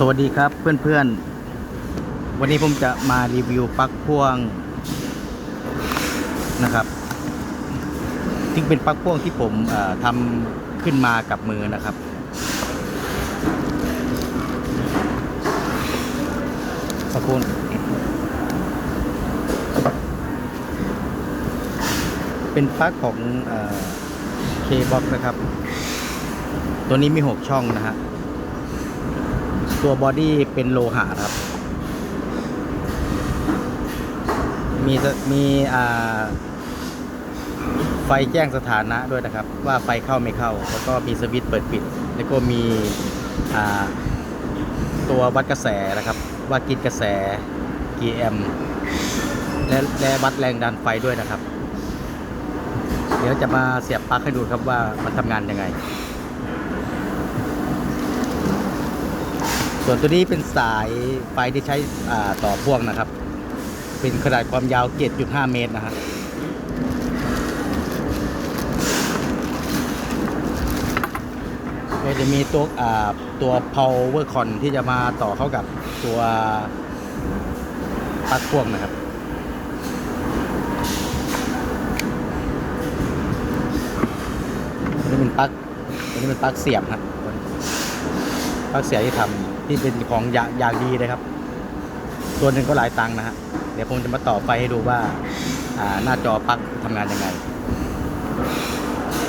สวัสดีครับเพื่อนๆ วันนี้ผมจะมารีวิวปลั๊กพ่วงนะครับที่เป็นปลั๊กพ่วงที่ผมทำขึ้นมากับมือนะครับสักครู่เป็นปลั๊กของเคบ็อกนะครับ ตัวนี้มี 6 ช่องนะฮะ ตัวบอดี้เป็นโลหะครับ มีมีอ่าไฟแจ้งสถานะด้วยนะครับ ว่าไฟเข้าไม่เข้า แล้วก็มีสวิตช์เปิดปิด แล้วก็มีอ่าตัววัดกระแสนะครับ ว่ากินกระแสกี่แอมและและวัดแรงดันไฟด้วยนะครับ เดี๋ยวจะมาเสียบปลั๊กให้ดูครับว่ามันทำงานยังไง ส่วนตัวนี้เป็นสายไฟที่ใช้ต่อพ่วงนะครับ เป็นขนาดความยาว 7.5 เมตรนะฮะก็จะมีตัวตัว power con ที่จะมาต่อเข้ากับตัวปลั๊กพ่วงนะครับอันนี้เป็นปลั๊กอันนี้เป็นปลั๊กเสียบครับปลั๊กเสียบที่ทำ ที่เป็นของยางยางดีนะครับ ตัวหนึ่งก็หลายตังค์นะฮะเดี๋ยวผมจะมาต่อไฟให้ดูว่าอ่าหน้าจอปลั๊กทำงานยังไง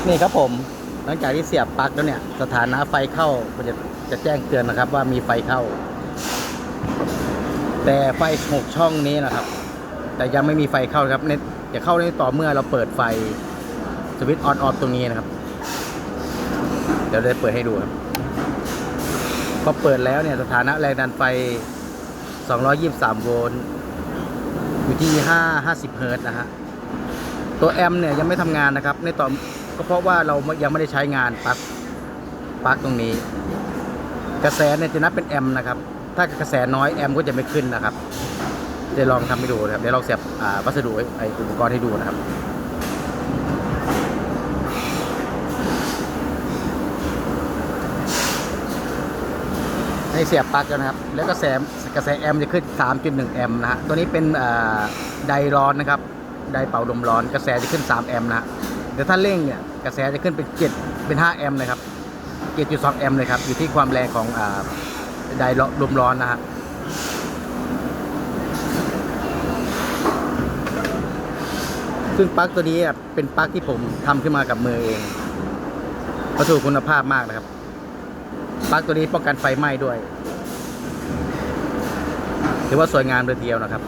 นี่ครับผมหลังจากที่เสียบปลั๊กแล้วเนี่ย สถานะไฟเข้าก็จะจะแจ้งเตือนนะครับ ว่ามีไฟเข้า แต่ไฟหกช่องนี้นะครับ แต่ยังไม่มีไฟเข้าครับเนจะเข้าได้ต่อเมื่อเราเปิดไฟสวิตช์ออนออฟตรงนี้นะครับ เดี๋ยวจะเปิดให้ดูครับ พอเปิดแล้วเนี่ยสถานะแรงดันไฟ 223 โวลต์อยู่ที่ 5 50 เฮิร์ตนะฮะ ตัวแอมเนี่ยยังไม่ทำงานนะครับ ในต่อก็เพราะว่าเรายังไม่ได้ใช้งานปลั๊กปลั๊กตรงนี้ กระแสเนี่ยจะนับเป็นแอมนะครับ ถ้ากระแสน้อยแอมก็จะไม่ขึ้นนะครับจะลองทำให้ดูนะครับเดี๋ยวลองเสียบวัสดุไอ้ไออุปกรณ์ให้ดูนะครับ ให้เสียบปลั๊กนนะครับ แล้วก็แสมกระแสแอมจะขึ้น 3.1 แอมป์นะฮะตัวนี้เป็นไดร้อนนะครับไดเป่าลมร้อนกระแสจะขึ้น 3 แอมป์นะฮะแต่ถ้าเร่งเนี่ยกระแสจะขึ้นเป็น 7 เป็น 5 แอมป์เลยครับ 7.2 แอมป์เลยครับอยู่ที่ความแรงของอ่าไดลมร้อนนะฮะซึ่งปลั๊กตัวนี้เป็นปลั๊กที่ผมทำขึ้นมากับมือเองวัสดุคุณภาพมากนะครับ ปลั๊กตัวนี้ป้องกันไฟไหม้ด้วยถือว่าสวยงามเลยทีเดียวนะครับ